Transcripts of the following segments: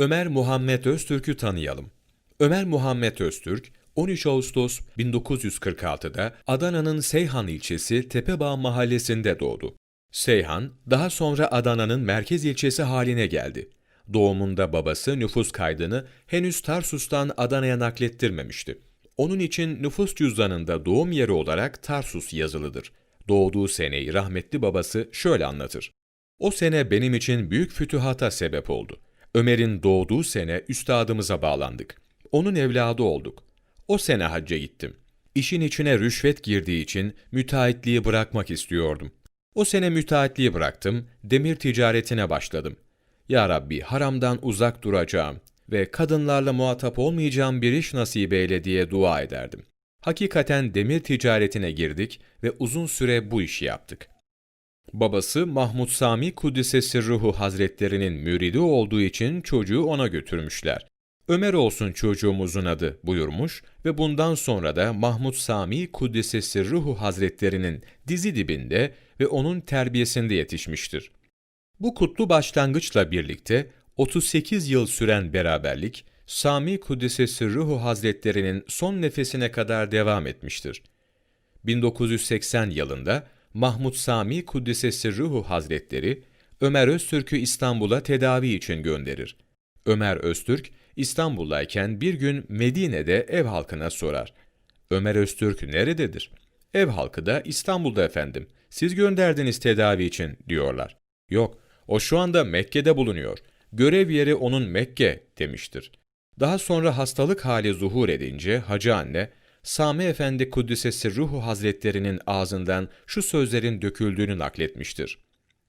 Ömer Muhammed Öztürk'ü tanıyalım. Ömer Muhammed Öztürk, 13 Ağustos 1946'da Adana'nın Seyhan ilçesi Tepebağ mahallesinde doğdu. Seyhan, daha sonra Adana'nın merkez ilçesi haline geldi. Doğumunda babası nüfus kaydını henüz Tarsus'tan Adana'ya naklettirmemişti. Onun için nüfus cüzdanında doğum yeri olarak Tarsus yazılıdır. Doğduğu seneyi rahmetli babası şöyle anlatır. O sene benim için büyük fütühata sebep oldu. Ömer'in doğduğu sene üstadımıza bağlandık. Onun evladı olduk. O sene hacca gittim. İşin içine rüşvet girdiği için müteahhitliği bırakmak istiyordum. O sene müteahhitliği bıraktım, demir ticaretine başladım. Ya Rabbi haramdan uzak duracağım ve kadınlarla muhatap olmayacağım bir iş nasip eyle diye dua ederdim. Hakikaten demir ticaretine girdik ve uzun süre bu işi yaptık. Babası Mahmud Sami Kuddise Ruhu Hazretlerinin müridi olduğu için çocuğu ona götürmüşler. Ömer olsun çocuğumuzun adı buyurmuş ve bundan sonra da Mahmud Sami Kuddise Sirruhu Hazretlerinin dizi dibinde ve onun terbiyesinde yetişmiştir. Bu kutlu başlangıçla birlikte 38 yıl süren beraberlik, Sami Kuddise Sirruhu Hazretlerinin son nefesine kadar devam etmiştir. 1980 yılında Mahmud Sami Kuddise Sirruhu Hazretleri, Ömer Öztürk'ü İstanbul'a tedavi için gönderir. Ömer Öztürk, İstanbul'dayken bir gün Medine'de ev halkına sorar. Ömer Öztürk nerededir? Ev halkı da İstanbul'da efendim. Siz gönderdiniz tedavi için diyorlar. Yok, o şu anda Mekke'de bulunuyor. Görev yeri onun Mekke demiştir. Daha sonra hastalık hali zuhur edince Hacı anne, Sami Efendi Kuddisesi Ruhu Hazretlerinin ağzından şu sözlerin döküldüğünü nakletmiştir.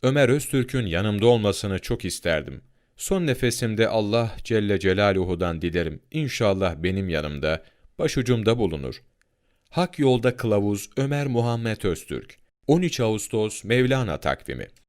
Ömer Öztürk'ün yanımda olmasını çok isterdim. Son nefesimde Allah Celle Celaluhu'dan dilerim. İnşallah benim yanımda, başucumda bulunur. Hak yolda kılavuz Ömer Muhammed Öztürk. 13 Ağustos Mevlana takvimi.